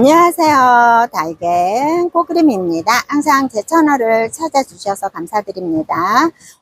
안녕하세요. 달갱 꼬그림입니다. 항상 제 채널을 찾아주셔서 감사드립니다.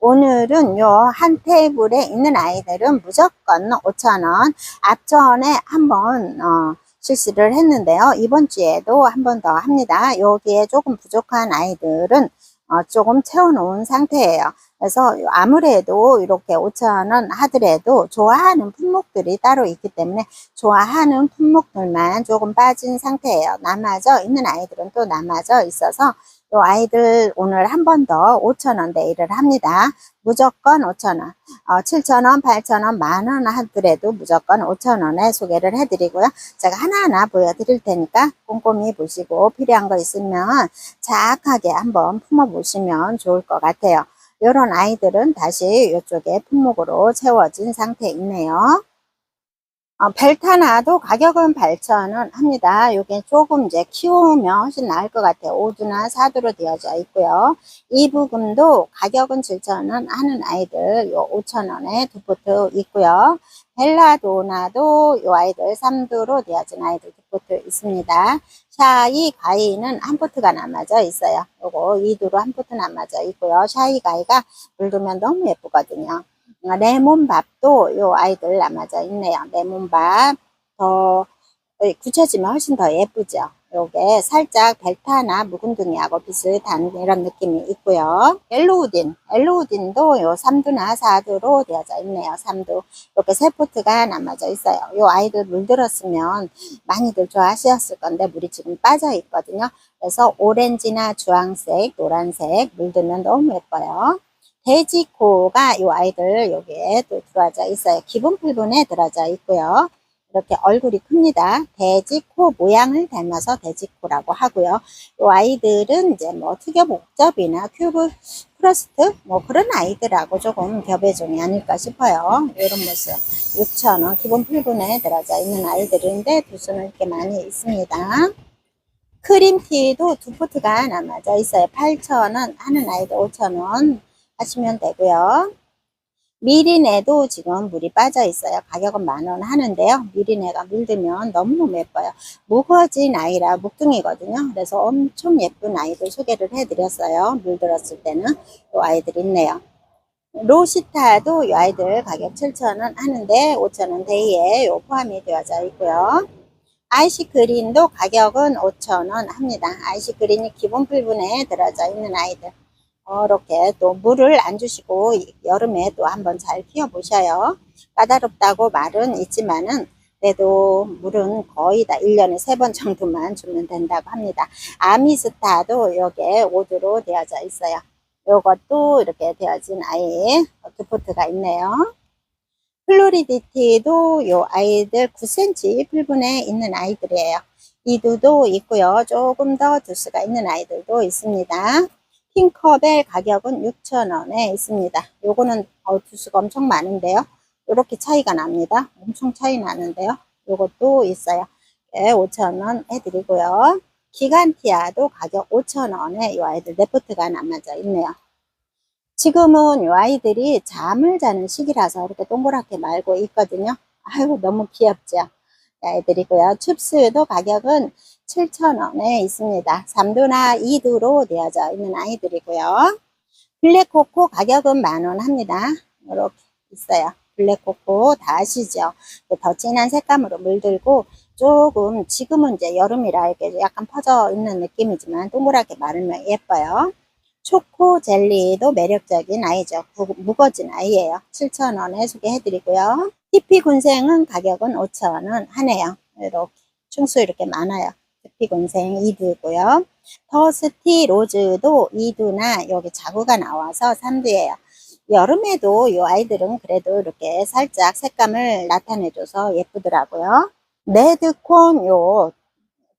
오늘은 요 한 테이블에 있는 아이들은 무조건 5,000원 앞전에 한번 어, 실시를 했는데요. 이번 주에도 한 번 더 합니다. 여기에 조금 부족한 아이들은 어, 조금 채워놓은 상태예요. 그래서 아무래도 이렇게 5,000원 하더라도 좋아하는 품목들이 따로 있기 때문에 좋아하는 품목들만 조금 빠진 상태예요. 남아져 있는 아이들은 또 남아져 있어서 이 아이들 오늘 한 번 더 5,000원 데이를 합니다. 무조건 5,000원, 어, 7,000원, 8,000원, 만원 하더라도 무조건 5,000원에 소개를 해드리고요. 제가 하나하나 보여드릴 테니까 꼼꼼히 보시고 필요한 거 있으면 자악하게 한번 품어보시면 좋을 것 같아요. 이런 아이들은 다시 이쪽에 품목으로 채워진 상태에 있네요. 어, 벨타나도 가격은 8,000원 합니다. 이게 조금 이제 키우면 훨씬 나을 것 같아요. 5두나 4두로 되어져 있고요. 이 부금도 가격은 7,000원 하는 아이들 요 5,000원에 두 포트 있고요. 벨라도나도 요 아이들 3두로 되어진 아이들 두 포트 있습니다. 샤이 가이는 한 포트가 남아져 있어요. 요거 2두로 한 포트 남아져 있고요. 샤이 가이가 물두면 너무 예쁘거든요. 어, 레몬밥도 요 아이들 남아져 있네요. 레몬밥 더 굳혀지면 훨씬 더 예쁘죠. 요게 살짝 벨타나 묵은둥이하고 비슷한 이런 느낌이 있고요. 엘로우딘, 엘로우딘도 요 3두나 4두로 되어져 있네요. 3두. 이렇게 세 포트가 남아져 있어요. 요 아이들 물들었으면 많이들 좋아하셨을 건데 물이 지금 빠져 있거든요. 그래서 오렌지나 주황색, 노란색 물들면 너무 예뻐요. 돼지코가 이 아이들 여기에 또 들어져 있어요. 기본 필분에 들어져 있고요. 이렇게 얼굴이 큽니다. 돼지코 모양을 닮아서 돼지코라고 하고요. 이 아이들은 이제 뭐 특여 목접이나 큐브 크러스트 뭐 그런 아이들하고 조금 겹의종이 아닐까 싶어요. 이런 모습 6,000원 기본 필분에 들어져 있는 아이들인데 두 수는 이렇게 많이 있습니다. 크림티도 두 포트가 남아져 있어요. 8,000원 하는 아이들 5,000원 하시면 되고요. 미리네도 지금 물이 빠져 있어요. 가격은 만 원 하는데요. 미리네가 물들면 너무너무 예뻐요. 무거진 아이라 묵둥이거든요. 그래서 엄청 예쁜 아이들 소개를 해드렸어요. 물들었을 때는 또 아이들 있네요. 로시타도 이 아이들 가격 7,000원 하는데 5,000원 데이에 요 포함이 되어져 있고요. 아이시 그린도 가격은 5,000원 합니다. 아이시 그린이 기본 필분에 들어져 있는 아이들. 이렇게 또 물을 안 주시고 여름에 또 한번 잘 키워 보셔요. 까다롭다고 말은 있지만은 그래도 물은 거의 다 1년에 3번 정도만 주면 된다고 합니다. 아미스타도 여기에 5두로 되어져 있어요. 요것도 이렇게 되어진 아이 두 포트가 있네요. 플로리디티도 요 아이들 9cm 풀분에 있는 아이들이에요. 이두도 있고요. 조금 더 두수가 있는 아이들도 있습니다. 핑컵의 가격은 6,000원에 있습니다. 요거는 어, 두수가 엄청 많은데요. 이렇게 차이가 납니다. 엄청 차이 나는데요. 요것도 있어요. 예, 5,000원 해드리고요. 기간티아도 가격 5,000원에 이 아이들 네포트가 남아져 있네요. 지금은 이 아이들이 잠을 자는 시기라서 이렇게 동그랗게 말고 있거든요. 아이고 너무 귀엽죠. 아이들이고요. 춥스도 가격은 7,000원에 있습니다. 3두나 2두로 되어져 있는 아이들이고요. 블랙코코 가격은 만원 합니다. 이렇게 있어요. 블랙코코 다 아시죠? 더 진한 색감으로 물들고 조금 지금은 이제 여름이라 이렇게 약간 퍼져 있는 느낌이지만 동그랗게 마르면 예뻐요. 초코 젤리도 매력적인 아이죠. 무거진 아이예요. 7,000원에 소개해드리고요. TP 군생은 가격은 5,000원 하네요. 이렇게 충수 이렇게 많아요. 군생 2두고요. 더스티 로즈도 2두나 여기 자구가 나와서 3두예요. 여름에도 이 아이들은 그래도 이렇게 살짝 색감을 나타내줘서 예쁘더라고요. 레드콘 요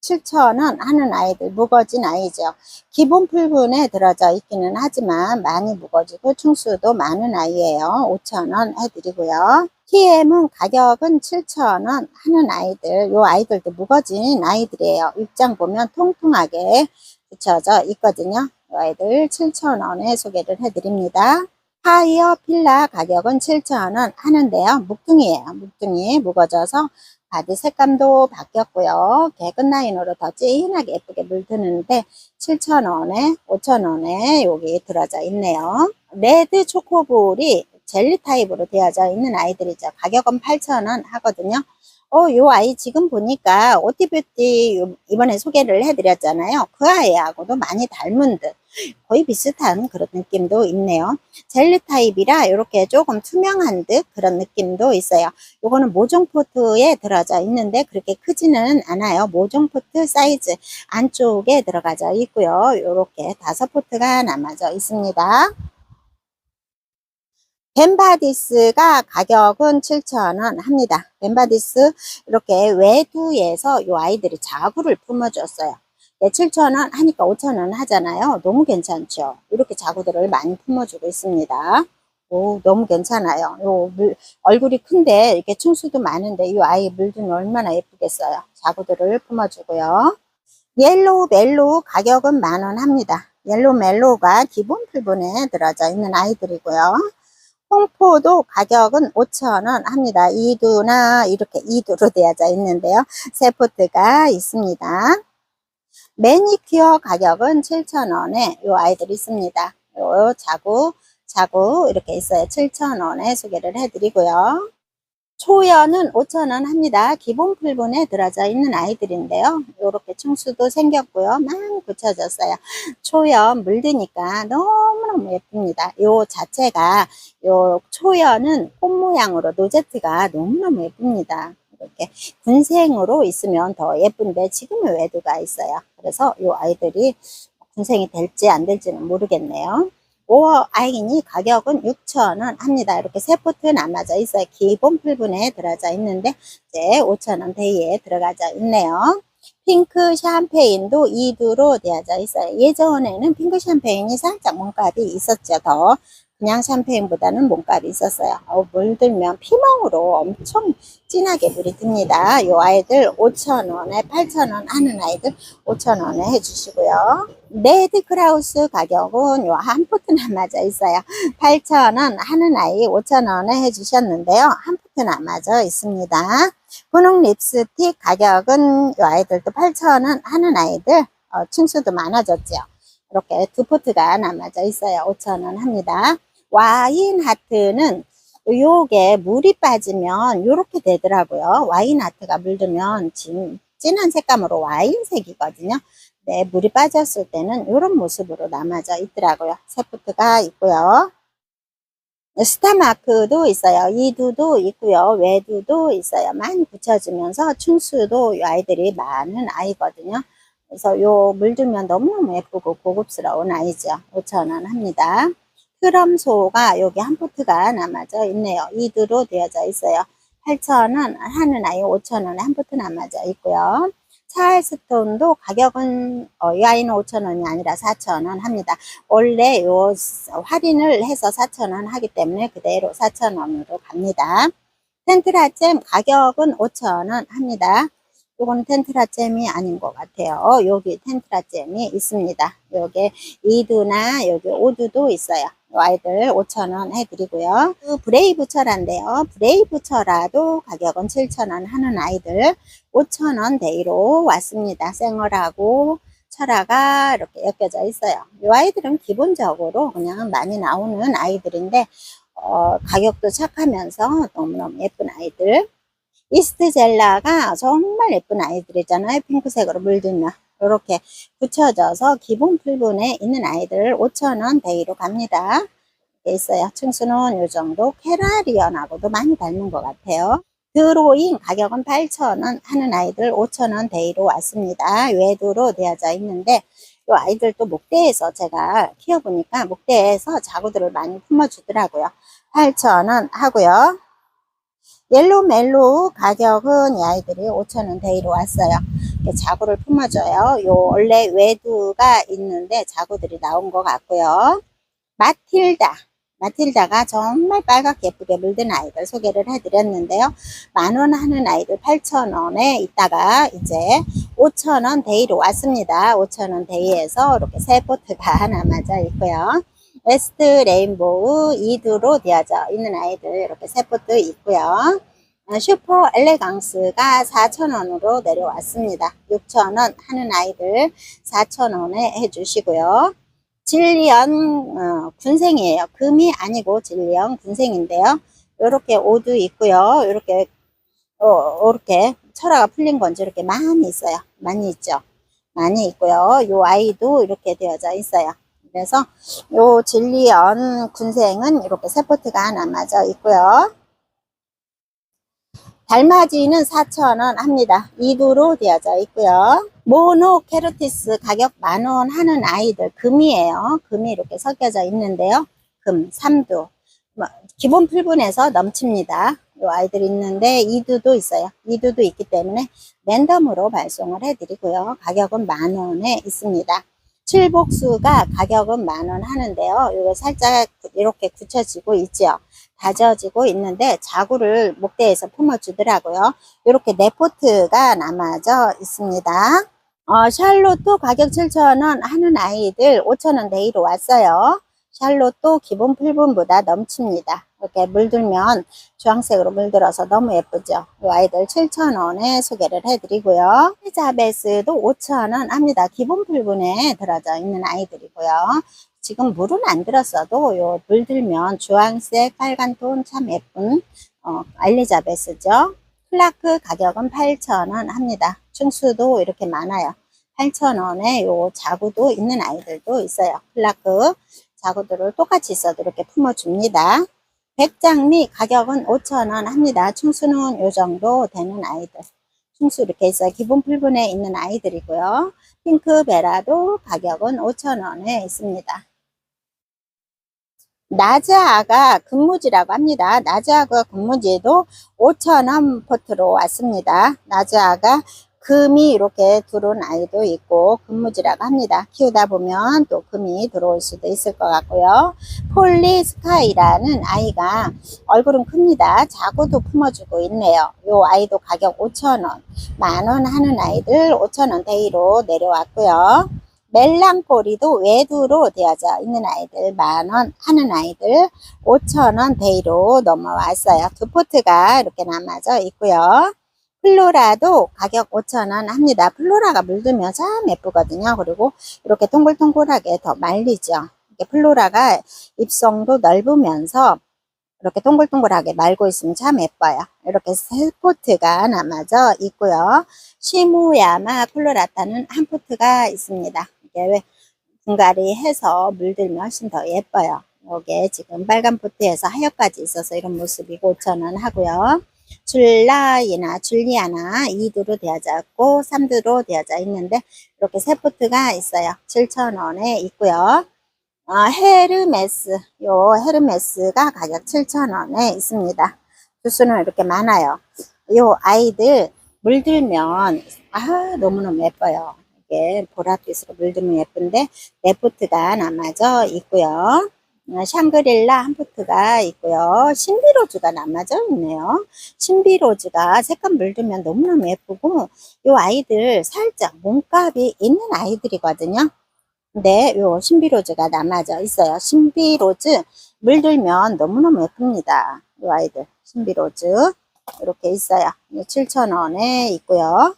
7,000원 하는 아이들 무거진 아이죠. 기본 풀분에 들어져 있기는 하지만 많이 무거지고 충수도 많은 아이예요. 5,000원 해드리고요. TM은 가격은 7,000원 하는 아이들 요 아이들도 무거진 아이들이에요. 입장 보면 통통하게 붙여져 있거든요. 이 아이들 7,000원에 소개를 해드립니다. 파이어 필라 가격은 7,000원 하는데요. 묵둥이에요. 묵둥이 무거져서 바디 색감도 바뀌었고요. 개근 라인으로 더 진하게 예쁘게 물드는데 7,000원에 5,000원에 여기 들어져 있네요. 레드 초코볼이 젤리 타입으로 되어져 있는 아이들이죠. 가격은 8,000원 하거든요. 어, 요 아이 지금 보니까 오티뷰티 이번에 소개를 해드렸잖아요. 그 아이하고도 많이 닮은 듯 거의 비슷한 그런 느낌도 있네요. 젤리 타입이라 이렇게 조금 투명한 듯 그런 느낌도 있어요. 요거는 모종 포트에 들어져 있는데 그렇게 크지는 않아요. 모종 포트 사이즈 안쪽에 들어가져 있고요. 이렇게 다섯 포트가 남아져 있습니다. 벤바디스가 가격은 7,000원 합니다. 벤바디스 이렇게 외두에서 이 아이들이 자구를 품어줬어요. 네, 7,000원 하니까 5,000원 하잖아요. 너무 괜찮죠? 이렇게 자구들을 많이 품어주고 있습니다. 오, 너무 괜찮아요. 요 물, 얼굴이 큰데 이렇게 층수도 많은데 이 아이 물든 얼마나 예쁘겠어요. 자구들을 품어주고요. 옐로우 멜로우 가격은 만 원 합니다. 옐로우 멜로우가 기본 풀분에 들어져 있는 아이들이고요. 홍포도 가격은 5,000원 합니다. 2두나 이렇게 2두로 되어져 있는데요. 세 포트가 있습니다. 매니큐어 가격은 7,000원에 이 아이들이 있습니다. 요 자구, 자구 이렇게 있어요. 7,000원에 소개를 해드리고요. 초연은 5,000원 합니다. 기본 풀분에 들어져 있는 아이들인데요. 이렇게 층수도 생겼고요. 많이 붙여졌어요. 초연 물드니까 너무너무 예쁩니다. 요 자체가 요 초연은 꽃 모양으로 노제트가 너무너무 예쁩니다. 이렇게 군생으로 있으면 더 예쁜데 지금은 외두가 있어요. 그래서 요 아이들이 군생이 될지 안 될지는 모르겠네요. 5월 아이니 가격은 6,000원 합니다. 이렇게 세 포트 남아져 있어요. 기본 풀분에 들어져 있는데 이제 5,000원 대에 들어가져 있네요. 핑크 샴페인도 2두로 되어져 있어요. 예전에는 핑크 샴페인이 살짝 몸값이 있었죠. 더 그냥 샴페인보다는 몸값이 있었어요. 어, 물들면 피멍으로 엄청 진하게 물이 듭니다. 이 아이들 5,000원에 8,000원 하는 아이들 5,000원에 해주시고요. 레드 크라우스 가격은 요 한 포트 남아져 있어요. 8,000원 하는 아이 5,000원에 해주셨는데요. 한 포트 남아져 있습니다. 분홍 립스틱 가격은 이 아이들도 8,000원 하는 아이들 어, 층수도 많아졌죠. 이렇게 두 포트가 남아져 있어요. 5,000원 합니다. 와인 하트는 요게 물이 빠지면 이렇게 되더라고요. 와인 하트가 물들면 진, 진한 색감으로 와인색이거든요. 네, 물이 빠졌을 때는 이런 모습으로 남아져 있더라고요. 세포트가 있고요. 스타마크도 있어요. 이두도 있고요. 외두도 있어요. 많이 붙여주면서 춘수도 이 아이들이 많은 아이거든요. 그래서 요 물들면 너무너무 예쁘고 고급스러운 아이죠. 5,000원 합니다. 트럼소가 여기 한 포트가 남아져 있네요. 이두로 되어져 있어요. 8,000원 하는 아이 5,000원에 한 포트 남아져 있고요. 찰스톤도 가격은 어, 이 아이는 5,000원이 아니라 4,000원 합니다. 원래 요 할인을 해서 4,000원 하기 때문에 그대로 4,000원으로 갑니다. 텐트라잼 가격은 5,000원 합니다. 요건 텐트라잼이 아닌 것 같아요. 여기 텐트라잼이 있습니다. 여기 2두나 여기 5두도 있어요. 요 아이들 5,000원 해드리고요. 그 브레이브 철화인데요. 브레이브 철화도 가격은 7,000원 하는 아이들 5,000원 대이로 왔습니다. 생얼하고 철화가 이렇게 엮여져 있어요. 이 아이들은 기본적으로 그냥 많이 나오는 아이들인데 어, 가격도 착하면서 너무너무 예쁜 아이들 이스트젤라가 정말 예쁜 아이들이잖아요. 핑크색으로 물들면 이렇게 붙여져서 기본 풀분에 있는 아이들 5,000원 대이로 갑니다. 있어요. 층수는 이 정도 캐라리언하고도 많이 닮은 것 같아요. 드로잉 가격은 8,000원 하는 아이들 5,000원 대이로 왔습니다. 외도로 되어져 있는데 이 아이들도 목대에서 제가 키워보니까 목대에서 자구들을 많이 품어주더라고요. 8,000원 하고요. 옐로 멜로 가격은 이 아이들이 5,000원 대이로 왔어요. 자구를 품어줘요. 요 원래 외두가 있는데 자구들이 나온 것 같고요. 마틸다. 마틸다가 정말 빨갛게 예쁘게 물든 아이들 소개를 해드렸는데요. 만 원 하는 아이들 8,000원에 있다가 이제 5,000원 데이로 왔습니다. 5,000원 데이에서 이렇게 세 포트가 남아져 있고요. 웨스트 레인보우 2두로 되어져 있는 아이들 이렇게 세 포트 있고요. 어, 슈퍼 엘레강스가 4,000원으로 내려왔습니다. 6,000원 하는 아이들 4,000원에 해주시고요. 진리언 어, 군생이에요. 금이 아니고 진리언 군생인데요. 이렇게 옷도 있고요. 이렇게 어, 이렇게 철화가 풀린 건지 이렇게 많이 있어요. 많이 있죠. 많이 있고요. 요 아이도 이렇게 되어져 있어요. 그래서 요 진리언 군생은 이렇게 세포트가 남아져 있고요. 달맞이는 4,000원 합니다. 2두로 되어져 있고요. 모노 캐로티스 가격 만원 하는 아이들 금이에요. 금이 이렇게 섞여져 있는데요. 금 3두. 뭐, 기본 풀분에서 넘칩니다. 요 아이들 있는데 2두도 있어요. 2두도 있기 때문에 랜덤으로 발송을 해드리고요. 가격은 만원에 있습니다. 칠복수가 가격은 만원 하는데요. 이거 살짝 이렇게 굳혀지고 있죠. 다져지고 있는데 자구를 목대에서 품어주더라고요. 이렇게 네 포트가 남아져 있습니다. 어, 샬롯도 가격 7,000원 하는 아이들 5,000원 대이로 왔어요. 샬롯도 기본 풀분보다 넘칩니다. 이렇게 물들면 주황색으로 물들어서 너무 예쁘죠. 이 아이들 7,000원에 소개를 해드리고요. 피자베스도 5,000원 합니다. 기본 풀분에 들어져 있는 아이들이고요. 지금 물은 안 들었어도 요 물 들면 주황색, 빨간 톤 참 예쁜 어, 알리자베스죠. 플라크 가격은 8,000원 합니다. 충수도 이렇게 많아요. 8,000원에 요 자구도 있는 아이들도 있어요. 플라크 자구들을 똑같이 있어도 이렇게 품어줍니다. 백장미 가격은 5,000원 합니다. 충수는 요 정도 되는 아이들. 충수 이렇게 있어요. 기본 풀분에 있는 아이들이고요. 핑크베라도 가격은 5,000원에 있습니다. 나즈아가 근무지라고 합니다. 나즈아가 근무지에도 5,000원 포트로 왔습니다. 나즈아가 금이 이렇게 들어온 아이도 있고 근무지라고 합니다. 키우다 보면 또 금이 들어올 수도 있을 것 같고요. 폴리 스카이라는 아이가 얼굴은 큽니다. 자구도 품어주고 있네요. 요 아이도 가격 5,000원. 만원 하는 아이들 5,000원 대이로 내려왔고요. 멜랑꼬리도 외두로 되어져 있는 아이들 만원 하는 아이들 5천원 대이로 넘어왔어요. 두 포트가 이렇게 남아져 있고요. 플로라도 가격 5천원 합니다. 플로라가 물들면 참 예쁘거든요. 그리고 이렇게 동글동글하게 더 말리죠. 이렇게 플로라가 잎성도 넓으면서 이렇게 동글동글하게 말고 있으면 참 예뻐요. 이렇게 세 포트가 남아져 있고요. 시무야마 콜로라타는 한 포트가 있습니다. 왜 분갈이 해서 물들면 훨씬 더 예뻐요. 이게 지금 빨간 포트에서 하얗까지 있어서 이런 모습이고 5,000원 하고요. 줄라이나 줄리아나 2두로 되어져 있고 3두로 되어져 있는데 이렇게 세 포트가 있어요. 7,000원에 있고요. 어, 헤르메스, 요 헤르메스가 가격 7,000원에 있습니다. 주수는 이렇게 많아요. 요 아이들 물들면 아 너무너무 예뻐요. 이게 보랏빛으로 물들면 예쁜데 네포트가 남아져 있고요. 어, 샹그릴라 한 포트가 있고요. 신비로즈가 남아져 있네요. 신비로즈가 색감 물들면 너무너무 예쁘고 요 아이들 살짝 몸값이 있는 아이들이거든요. 근데 요 신비로즈가 남아져 있어요. 신비로즈 물들면 너무너무 예쁩니다. 요 아이들 신비로즈 이렇게 있어요. 7,000원에 있고요.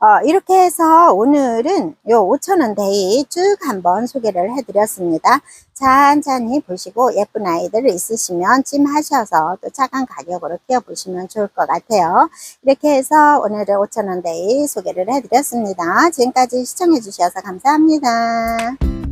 어, 이렇게 해서 오늘은 요 5,000원 데이 쭉 한번 소개를 해드렸습니다. 천천히 보시고 예쁜 아이들 있으시면 찜 하셔서 또 착한 가격으로 키워보시면 좋을 것 같아요. 이렇게 해서 오늘은 5,000원 데이 소개를 해드렸습니다. 지금까지 시청해주셔서 감사합니다.